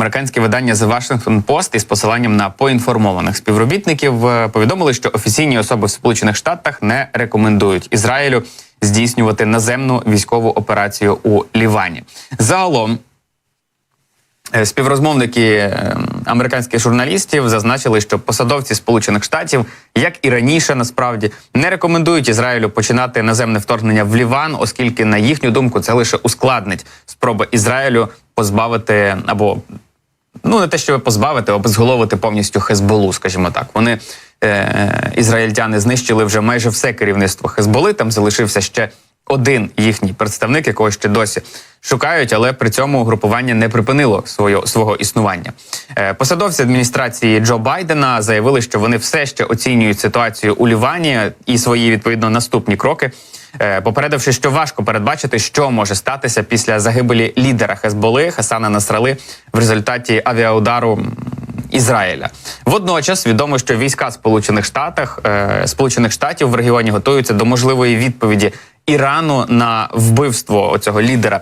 Американське видання The Washington Post із посиланням на поінформованих співробітників е, повідомили, що офіційні особи в Сполучених Штатах не рекомендують Ізраїлю здійснювати наземну військову операцію у Лівані. Загалом Е, Співрозмовники е, американських журналістів зазначили, що посадовці Сполучених Штатів, як і раніше, насправді не рекомендують Ізраїлю починати наземне вторгнення в Ліван, оскільки, на їхню думку, це лише ускладнить спроби Ізраїлю позбавити або ну не те, щоб позбавити, обезголовити повністю Хезболу, скажімо так. Вони е, ізраїльтяни знищили вже майже все керівництво Хезболи. Там залишився ще один їхній представник, якого ще досі шукають, але при цьому групування не припинило своє, свого існування. Е, посадовці адміністрації Джо Байдена заявили, що вони все ще оцінюють ситуацію у Лівані і свої відповідно наступні кроки. Е, Попередивши, що важко передбачити, що може статися після загибелі лідера Хезболи Хасана Насрали в результаті авіаудару Ізраїля. Водночас відомо, що війська Сполучених Штатах е, Сполучених Штатів в регіоні готуються до можливої відповіді Ірану на вбивство цього лідера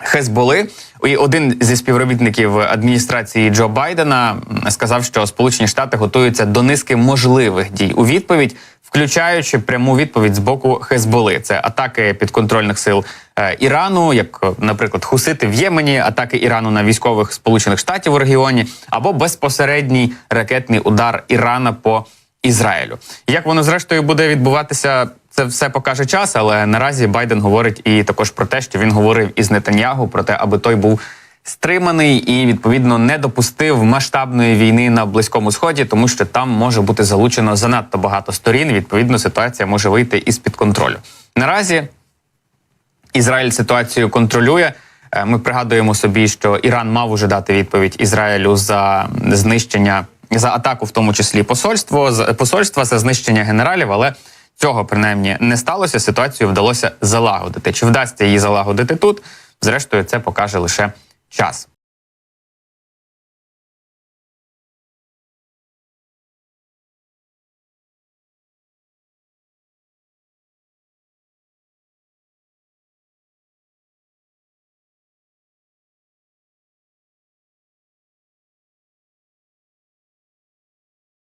Хезболи. І один зі співробітників адміністрації Джо Байдена сказав, що Сполучені Штати готуються до низки можливих дій у відповідь, включаючи пряму відповідь з боку Хезболи. Це атаки підконтрольних сил е, Ірану, як, е, наприклад, Хусити в Ємені, атаки Ірану на військових Сполучених Штатів у регіоні, або безпосередній ракетний удар Ірана по Ізраїлю. Як воно зрештою буде відбуватися? Це все покаже час, але наразі Байден говорить і також про те, що він говорив із Нетаньягу про те, аби той був стриманий і відповідно не допустив масштабної війни на близькому сході, тому що там може бути залучено занадто багато сторін. Відповідно, ситуація може вийти із під контролю. Наразі Ізраїль ситуацію контролює. Е, Ми пригадуємо собі, що Іран мав уже дати відповідь Ізраїлю за знищення за атаку, в тому числі посольство посольства за знищення генералів, але цього принаймні не сталося. Ситуацію вдалося залагодити. Чи вдасться її залагодити тут? Зрештою, це покаже лише час.